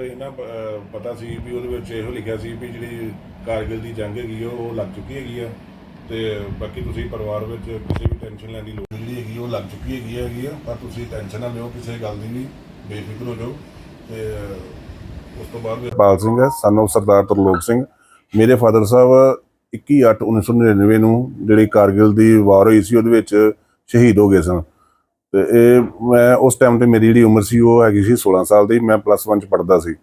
ਇਹਨਾਂ ਪਤਾ ਸੀ ਵੀ ਉਹਦੇ ਵਿੱਚ ਇਹੋ ਲਿਖਿਆ ਸੀ ਵੀ ਜਿਹੜੀ ਕਾਰਗਿਲ ਦੀ ਜੰਗ ਹੈਗੀ ਆ, ਉਹ ਲੱਗ ਚੁੱਕੀ ਹੈਗੀ ਆ। ਤੇ ਬਾਕੀ ਤੁਸੀਂ ਪਰਿਵਾਰ ਵਿੱਚ ਕਿਸੇ ਵੀ ਟੈਨਸ਼ਨ ਲੈਣ ਦੀ ਲੋੜ ਨਹੀਂ ਹੈਗੀ ਉਹ ਲੱਗ ਚੁੱਕੀ ਹੈਗੀ ਹੈਗੀ ਆ। ਪਰ ਤੁਸੀਂ ਟੈਨਸ਼ਨ ਨਾ ਲਿਓ ਕਿਸੇ ਗੱਲ ਦੀ ਵੀ ਬੇਫਿਕਰ ਹੋ ਜਾਓ। ਤੇ ਉਸ ਤੋਂ ਬਾਅਦ ਪਾਲ ਸਿੰਘ ਹੈ ਸਾਨੂੰ ਸਰਦਾਰ ਤਰਲੋਕ ਸਿੰਘ। ਮੇਰੇ ਫਾਦਰ ਸਾਹਿਬ 21/8/1999 ਨੂੰ ਜਿਹੜੀ ਕਾਰਗਿਲ ਦੀ ਵਾਰ ਹੋਈ ਸੀ ਉਹਦੇ ਵਿੱਚ ਸ਼ਹੀਦ ਹੋ ਗਏ ਸਨ। ਤੇ ਇਹ ਮੈਂ ਉਸ ਟਾਈਮ ਤੇ ਮੇਰੀ ਜਿਹੜੀ ਉਮਰ ਸੀ ਉਹ ਹੈਗੀ ਸੀ 16 ਸਾਲ ਦੀ, ਮੈਂ ਪਲੱਸ 1 ਚ ਪੜ੍ਹਦਾ ਸੀ।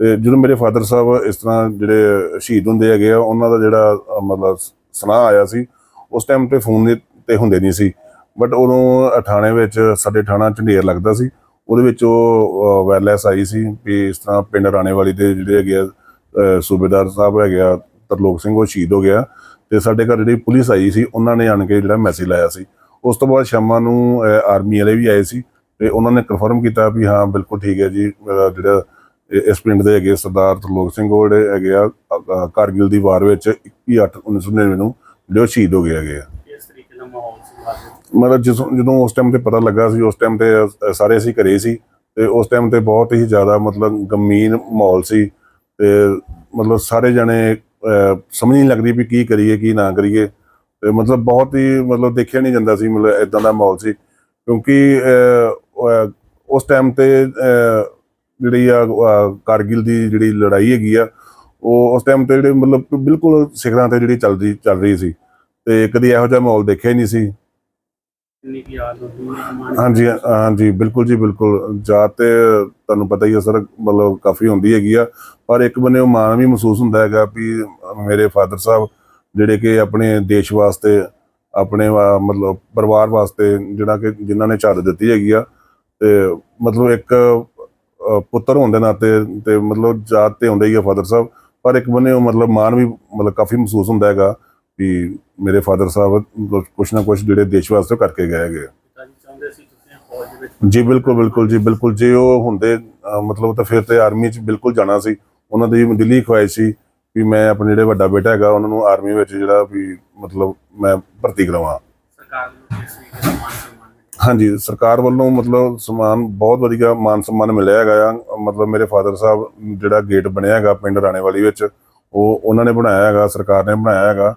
ਤੇ ਜਦੋਂ ਮੇਰੇ ਫਾਦਰ ਸਾਹਿਬ ਇਸ ਤਰ੍ਹਾਂ ਜਿਹੜੇ ਸ਼ਹੀਦ ਹੁੰਦੇ ਹੈਗੇ ਆ, ਉਹਨਾਂ ਦਾ ਜਿਹੜਾ ਮਤਲਬ ਸੁਨਾਹ ਆਇਆ ਸੀ, ਉਸ ਟਾਈਮ ਤੇ ਫੋਨ ਤੇ ਹੁੰਦੇ ਨਹੀਂ ਸੀ। ਬਟ ਉਦੋਂ ਥਾਣੇ ਵਿੱਚ ਸਾਡੇ ਥਾਣਾ ਝੰਡੇਰ ਲੱਗਦਾ ਸੀ, ਉਹਦੇ ਵਿੱਚ ਉਹ ਵਾਇਰਲੈਸ ਆਈ ਸੀ ਵੀ ਇਸ ਤਰ੍ਹਾਂ ਪਿੰਡ ਰਾਣੇਵਾਲੀ ਦੇ ਜਿਹੜੇ ਹੈਗੇ ਆ ਸੂਬੇਦਾਰ ਸਾਹਿਬ ਹੈਗੇ ਆ, ਤਰਲੋਕ ਸਿੰਘ, ਉਹ ਸ਼ਹੀਦ ਹੋ ਗਿਆ। ਤੇ ਸਾਡੇ ਘਰ ਜਿਹੜੀ ਪੁਲਿਸ ਆਈ ਸੀ, ਉਹਨਾਂ ਨੇ ਆਣ ਕੇ ਜਿਹੜਾ ਮੈਸੇਜ ਲਾਇਆ ਸੀ। ਉਸ ਤੋਂ ਬਾਅਦ ਸ਼ਾਮਾਂ ਨੂੰ ਆਰਮੀ ਵਾਲੇ ਵੀ ਆਏ ਸੀ ਤੇ ਉਹਨਾਂ ਨੇ ਕਨਫਰਮ ਕੀਤਾ ਵੀ ਹਾਂ ਬਿਲਕੁਲ ਠੀਕ ਹੈ ਜੀ ਜਿਹੜਾ ਇਸ ਪਿੰਡ ਦੇ ਹੈਗੇ ਸਰਦਾਰ ਤਰਲੋਕ ਸਿੰਘ ਉਹ ਜਿਹੜੇ ਹੈਗੇ ਆ ਕਾਰਗਿਲ ਦੀ ਵਾਰ ਵਿੱਚ 21/8/1999 ਨੂੰ ਜਿਹੜੇ ਸ਼ਹੀਦ ਹੋ ਗਏ ਹੈਗੇ ਆ। ਮਤਲਬ ਜਦੋਂ ਜਦੋਂ ਉਸ ਟਾਈਮ ਤੇ ਪਤਾ ਲੱਗਾ ਸੀ ਉਸ ਟਾਈਮ ਤੇ ਸਾਰੇ ਅਸੀਂ ਘਰੇ ਸੀ ਤੇ ਉਸ ਟਾਈਮ ਤੇ ਬਹੁਤ ਹੀ ਜ਼ਿਆਦਾ ਮਤਲਬ ਗਮੀਨ ਮਾਹੌਲ ਸੀ ਤੇ ਮਤਲਬ ਸਾਰੇ ਜਣੇ ਸਮਝ ਨਹੀਂ ਲੱਗਦੀ ਵੀ ਕੀ ਕਰੀਏ ਕੀ ਨਾ ਕਰੀਏ। ਤੇ ਮਤਲਬ ਬਹੁਤ ਹੀ ਮਤਲਬ ਦੇਖਿਆ ਨਹੀਂ ਜਾਂਦਾ ਸੀ ਮਤਲਬ ਇਦਾਂ ਦਾ ਮਾਹੌਲ ਸੀ। ਕਿਉਂਕਿ ਉਸ ਟਾਈਮ ਤੇ ਜਿਹੜੀ ਆ ਕਾਰਗਿਲ ਦੀ ਜਿਹੜੀ ਲੜਾਈ ਹੈਗੀ ਆ ਉਹ ਉਸ ਟਾਈਮ ਤੇ ਜਿਹੜੇ ਮਤਲਬ ਬਿਲਕੁਲ ਸਿਖਰਾਂ ਤੇ ਜਿਹੜੀ ਚੱਲਦੀ ਚੱਲ ਰਹੀ ਸੀ। ਤੇ ਕਦੀ ਇਹੋ ਜਿਹਾ ਮਾਹੌਲ ਦੇਖਿਆ ਹੀ ਨਹੀਂ ਸੀ। ਹਾਂਜੀ ਹਾਂਜੀ ਬਿਲਕੁਲ ਜੀ ਬਿਲਕੁਲ। ਜਾਤ ਤੇ ਤੁਹਾਨੂੰ ਪਤਾ ਹੀ ਹੈ ਸਰ ਮਤਲਬ ਕਾਫੀ ਹੁੰਦੀ ਹੈਗੀ ਆ। ਪਰ ਇੱਕ ਬੰਨੇ ਉਹ ਮਾਣ ਵੀ ਮਹਿਸੂਸ ਹੁੰਦਾ ਹੈਗਾ ਵੀ ਮੇਰੇ ਫਾਦਰ ਸਾਹਿਬ ਜਿਹੜੇ ਕਿ ਆਪਣੇ ਦੇਸ਼ ਵਾਸਤੇ ਆਪਣੇ ਮਤਲਬ ਪਰਿਵਾਰ ਵਾਸਤੇ ਜਿਹੜਾ ਕਿ ਜਿਨ੍ਹਾਂ ਨੇ ਚਾਦਰ ਦਿੱਤੀ ਹੈਗੀ ਆ ਤੇ ਮਤਲਬ ਇੱਕ ਪੁੱਤਰ ਹੋਣ ਦੇ ਨਾਤੇ ਤੇ ਮਤਲਬ ਜਾਤ ਤੇ ਹੁੰਦਾ ਹੀ ਆ ਫਾਦਰ ਸਾਹਿਬ ਪਰ ਇੱਕ ਬੰਨੇ ਉਹ ਮਤਲਬ ਮਾਣ ਵੀ ਮਤਲਬ ਕਾਫੀ ਮਹਿਸੂਸ ਹੁੰਦਾ ਹੈਗਾ ਵੀ ਮੇਰੇ ਫਾਦਰ ਸਾਹਿਬ ਕੁਛ ਨਾ ਕੁਛ ਜਿਹੜੇ ਦੇਸ਼ ਵਾਸਤੇ ਕਰਕੇ ਗਏ ਹੈਗੇ ਜੀ ਚਾਹੁੰਦੇ ਸੀ ਤੁਸੀਂ ਫੌਜ ਦੇ ਵਿੱਚ ਜੀ ਬਿਲਕੁਲ ਬਿਲਕੁਲ ਜੀ ਬਿਲਕੁਲ। ਜੇ ਉਹ ਹੁੰਦੇ ਮਤਲਬ ਤਾਂ ਫਿਰ ਤੇ ਆਰਮੀ 'ਚ ਬਿਲਕੁਲ ਜਾਣਾ ਸੀ ਉਹਨਾਂ ਦੀ ਦਿੱਲੀ ਖੁਆਇਸ਼ ਸੀ ਵੀ ਮੈਂ ਆਪਣੇ ਜਿਹੜੇ ਵੱਡਾ ਬੇਟਾ ਹੈਗਾ ਉਹਨਾਂ ਨੂੰ ਆਰਮੀ ਵਿੱਚ ਜਿਹੜਾ ਵੀ ਮਤਲਬ ਮੈਂ ਭਰਤੀ ਕਰਾਵਾਂ। ਸਰਕਾਰ ਨੂੰ ਕਿਸ ਤਰੀਕੇ ਦਾ ਮਾਨ ਸਨਮਾਨ ਮਿਲਿਆ? ਹਾਂਜੀ ਸਰਕਾਰ ਵੱਲੋਂ ਮਤਲਬ ਸਮਾਨ ਬਹੁਤ ਵਧੀਆ ਮਾਨ ਸਨਮਾਨ ਮਿਲਿਆ ਹੈਗਾ ਆ। ਮਤਲਬ ਮੇਰੇ ਫਾਦਰ ਸਾਹਿਬ ਜਿਹੜਾ ਗੇਟ ਬਣਿਆ ਹੈਗਾ ਪਿੰਡ ਰਾਣੇਵਾਲੀ ਵਿੱਚ ਉਹ ਉਹਨਾਂ ਨੇ ਬਣਾਇਆ ਹੈਗਾ ਸਰਕਾਰ ਨੇ ਬਣਾਇਆ ਹੈਗਾ।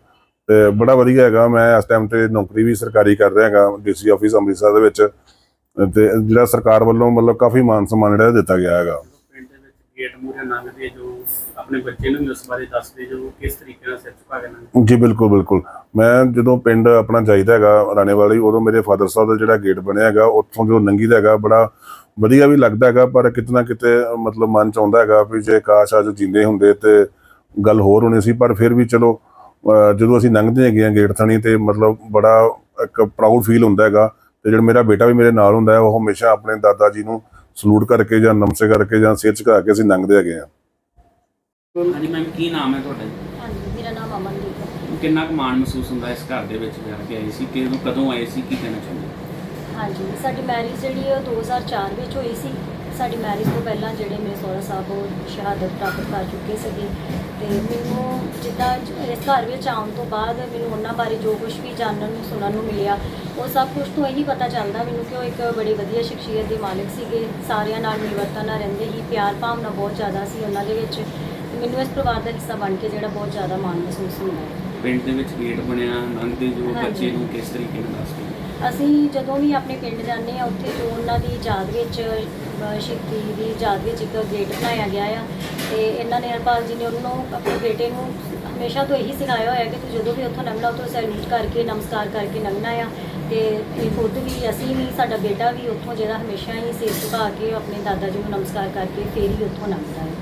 ਤੇ ਬੜਾ ਵਧੀਆ ਹੈਗਾ ਮੈਂ ਇਸ ਟਾਈਮ ਤੇ ਨੌਕਰੀ ਵੀ ਸਰਕਾਰੀ ਕਰ ਰਿਹਾ ਹੈਗਾ ਡੀਸੀ ਆਫਿਸ ਅੰਮ੍ਰਿਤਸਰ ਦੇ ਵਿੱਚ। ਤੇ ਜਿਹੜਾ ਸਰਕਾਰ ਵੱਲੋਂ ਮਤਲਬ ਕਾਫੀ ਮਾਨ ਸਨਮਾਨ ਜਿਹੜਾ ਦਿੱਤਾ ਗਿਆ ਹੈਗਾ। ਗੇਟ ਮੂਹਰੇ ਲੰਘਦੇ ਜੋ ਆਪਣੇ ਬੱਚੇ ਨੂੰ ਵੀ ਉਸ ਬਾਰੇ ਦੱਸਦੇ, ਜੋ ਕਿਸ ਤਰੀਕੇ ਨਾਲ ਸਿਰ ਝੁਕਾ ਕੇ ਲੰਘਦੇ ਜੀ, ਬਿਲਕੁਲ ਬਿਲਕੁਲ। ਮੈਂ ਜਦੋਂ ਪਿੰਡ ਆਪਣਾ ਜਾਈਦਾ ਹੈਗਾ ਰਾਣੇ ਵਾਲੀ ਉਦੋਂ ਮੇਰੇ ਫਾਦਰ ਸਾਹਿਬ ਦਾ ਜਿਹੜਾ ਗੇਟ ਬਣਿਆ ਹੈਗਾ, ਉੱਥੋਂ ਜੋ ਲੰਘੀਦਾ ਹੈਗਾ, ਬੜਾ ਵਧੀਆ ਵੀ ਲੱਗਦਾ ਹੈਗਾ, ਪਰ ਕਿਤਨਾ ਕਿਤੇ, ਮਤਲਬ ਮਨ ਚ ਆਉਂਦਾ ਹੈਗਾ ਵੀ ਜੇ ਕਾਸ਼ ਅੱਜ ਜਿੰਦੇ ਹੁੰਦੇ ਤੇ ਗੱਲ ਹੋਰ ਹੋਣੀ ਸੀ, ਪਰ ਫਿਰ ਵੀ ਚਲੋ ਜਦੋਂ ਅਸੀਂ ਲੰਘਦੇ ਹੈਗੇ ਆ ਗੇਟ ਥਾਣੀ ਤੇ ਮਤਲਬ ਬੜਾ ਇੱਕ ਪ੍ਰਾਊਡ ਫੀਲ ਹੁੰਦਾ ਹੈਗਾ, ਤੇ ਜਿਹੜਾ ਮੇਰਾ ਬੇਟਾ ਵੀ ਮੇਰੇ ਨਾਲ ਹੁੰਦਾ ਹੈ, ਉਹ ਹਮੇਸ਼ਾ ਆਪਣੇ ਦਾਦਾ ਜੀ ਨੂੰ ਸਲੂਟ ਕਰਕੇ ਜਾਂ ਨਮਸੇ ਕਰਕੇ ਜਾਂ ਸਿਰ ਝੁਕਾ ਕੇ ਅਸੀਂ ਲੰਘਦੇ ਹੈਗੇ ਆ ਹਾਂਜੀ ਮੈਮ ਕੀ ਨਾਮ ਹੈ ਤੁਹਾਡਾ ਜੀ? ਹਾਂਜੀ ਮੇਰਾ ਨਾਮ ਅਮਨਦੀਪ ਹੈ। ਕਿੰਨਾ ਕੁ ਮਾਣ ਮਹਿਸੂਸ ਹੁੰਦਾ ਇਸ ਘਰ ਦੇ ਵਿੱਚ ਵਿਆਹ ਕੇ ਆਏ ਸੀ? ਕਿਦੋਂ ਕਦੋਂ ਆਏ ਸੀ? ਕੀ ਕਹਿਣਾ ਚਾਹੁੰਦੇ ਹਾਂਜੀ ਸਾਡੀ ਮੈਰਿਜ ਜਿਹੜੀ ਹੈ ਉਹ 2004 ਵਿੱਚ ਹੋਈ ਸੀ। ਸਾਡੀ ਮੈਰਿਜ ਤੋਂ ਪਹਿਲਾਂ ਜਿਹੜੇ ਮੇਰੇ ਸਹੁਰਾ ਸਾਹਿਬ ਉਹ ਸ਼ਹਾਦਤ ਪ੍ਰਾਪਤ ਕਰ ਚੁੱਕੇ ਸੀਗੇ ਤੇ ਮੈਨੂੰ ਜਿੱਦਾਂ ਇਸ ਘਰ ਵਿੱਚ ਆਉਣ ਤੋਂ ਬਾਅਦ ਮੈਨੂੰ ਉਹਨਾਂ ਬਾਰੇ ਜੋ ਕੁਝ ਵੀ ਜਾਣਨ ਨੂੰ, ਸੁਣਨ ਨੂੰ ਮਿਲਿਆ, ਉਹ ਸਭ ਕੁਝ ਤੋਂ ਇਹੀ ਪਤਾ ਚੱਲਦਾ ਮੈਨੂੰ ਕਿ ਉਹ ਇੱਕ ਬੜੀ ਵਧੀਆ ਸ਼ਖਸੀਅਤ ਦੇ ਮਾਲਕ ਸੀਗੇ, ਸਾਰਿਆਂ ਨਾਲ ਮਿਲਵਰਤਨ ਨਾਲ ਰਹਿੰਦੇ ਹੀ ਪਿਆਰ ਭਾਵਨਾ ਬਹੁਤ ਜ਼ਿਆਦਾ ਸੀ ਉਹਨਾਂ ਦੇ ਵਿੱਚ ਮੈਨੂੰ ਇਸ ਪਰਿਵਾਰ ਦਾ ਹਿੱਸਾ ਬਣ ਕੇ ਜਿਹੜਾ ਬਹੁਤ ਜ਼ਿਆਦਾ ਮਾਣ ਮਹਿਸੂਸ ਹੁੰਦਾ ਹੈ ਪਿੰਡ ਦੇ ਵਿੱਚ ਗੇਟ ਬਣਿਆ ਲੰਘਦੇ ਜੋ। ਬੱਚੇ ਨੂੰ ਕਿਸ ਤਰੀਕੇ ਨਾਲ ਦੱਸਦੇ ਅਸੀਂ ਜਦੋਂ ਵੀ ਆਪਣੇ ਪਿੰਡ ਜਾਂਦੇ ਆ ਉੱਥੇ ਜੋ ਉਹਨਾਂ ਦੀ ਯਾਦ ਵਿੱਚ ਸ਼ਹੀਦੀ ਦੀ ਯਾਦ ਵਿੱਚ ਇੱਕ ਗੇਟ ਬਣਾਇਆ ਗਿਆ ਆ ਤੇ ਇਹਨਾਂ ਨੇ ਹਰਪਾਲ ਜੀ ਨੇ ਉਹਨੂੰ ਆਪਣੇ ਬੇਟੇ ਨੂੰ ਹਮੇਸ਼ਾ ਤੋਂ ਇਹੀ ਸਿਖਾਇਆ ਹੋਇਆ ਕਿ ਤੂੰ ਜਦੋਂ ਵੀ ਉੱਥੋਂ ਲੰਘਣਾ ਉੱਥੋਂ ਸੈਲੂਟ ਕਰਕੇ ਨਮਸਕਾਰ ਕਰਕੇ ਲੰਘਣਾ ਆ ਤੇ ਇਹ ਖੁਦ ਵੀ ਅਸੀਂ ਵੀ ਸਾਡਾ ਬੇਟਾ ਵੀ ਉੱਥੋਂ ਜਿਹੜਾ ਹਮੇਸ਼ਾ ਹੀ ਸਿਰ ਝੁਕਾ ਕੇ ਆਪਣੇ ਦਾਦਾ ਜੀ ਨੂੰ ਨਮਸਕਾਰ ਕਰਕੇ ਫੇਰ ਹੀ ਉੱਥੋਂ ਲੰਘਦਾ ਹੈ